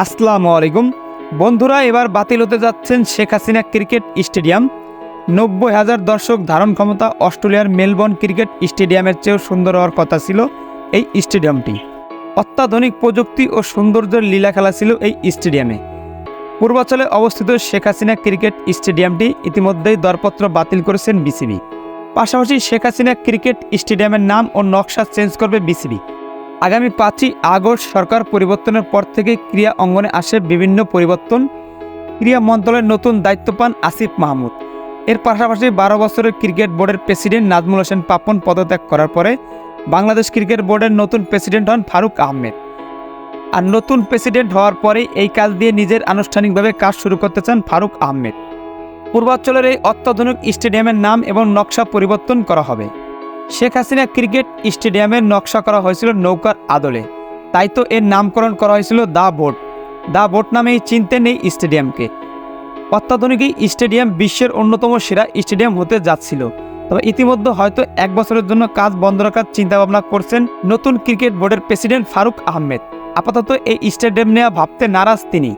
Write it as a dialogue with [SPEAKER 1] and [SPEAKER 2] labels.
[SPEAKER 1] আসসালামু আলাইকুম। বন্ধুরা, এবার বাতিল হতে যাচ্ছেন শেখ হাসিনা ক্রিকেট স্টেডিয়াম। নব্বই হাজার দর্শক ধারণ ক্ষমতা অস্ট্রেলিয়ার মেলবোর্ন ক্রিকেট স্টেডিয়ামের চেয়েও সুন্দর হওয়ার কথা ছিল এই স্টেডিয়ামটি। অত্যাধুনিক প্রযুক্তি ও সৌন্দর্যের লীলা খেলা ছিল এই স্টেডিয়ামে। পূর্বাঞ্চলে অবস্থিত শেখ হাসিনা ক্রিকেট স্টেডিয়ামটি ইতিমধ্যেই দরপত্র বাতিল করেছেন বিসিবি। পাশাপাশি শেখ হাসিনা ক্রিকেট স্টেডিয়ামের নাম ও নকশা চেঞ্জ করবে বিসিবি। আগামী পাঁচই আগস্ট সরকার পরিবর্তনের পর থেকে ক্রীড়া অঙ্গনে আসে বিভিন্ন পরিবর্তন। ক্রীড়া মন্ত্রণালয়ের নতুন দায়িত্ব পান আসিফ মাহমুদ। এর পাশাপাশি বারো বছরের ক্রিকেট বোর্ডের প্রেসিডেন্ট নাজমুল হোসেন পাপন পদত্যাগ করার পরে বাংলাদেশ ক্রিকেট বোর্ডের নতুন প্রেসিডেন্ট হন ফারুক আহমেদ। আর নতুন প্রেসিডেন্ট হওয়ার পরেই এই কাজ দিয়ে নিজের আনুষ্ঠানিকভাবে কাজ শুরু করতে চান ফারুক আহমেদ। পূর্বাঞ্চলের এই অত্যাধুনিক স্টেডিয়ামের নাম এবং নকশা পরিবর্তন করা হবে। শেখ হাসিনা ক্রিকেট স্টেডিয়ামের নকশা করা হয়েছিল নৌকার আদলে। তাই তো এর নামকরণ করা হয়েছিল দা বোট। দা বোট নামেই চিনতেন এই স্টেডিয়ামকে। অত্যাধুনিক এই স্টেডিয়াম বিশ্বের অন্যতম সেরা স্টেডিয়াম হতে যাচ্ছিল। তবে ইতিমধ্যে হয়তো এক বছরের জন্য কাজ বন্ধ রাখার চিন্তা ভাবনা করছেন নতুন ক্রিকেট বোর্ডের প্রেসিডেন্ট ফারুক আহমেদ। আপাতত এই স্টেডিয়াম নেওয়া ভাবতে নারাজ তিনি।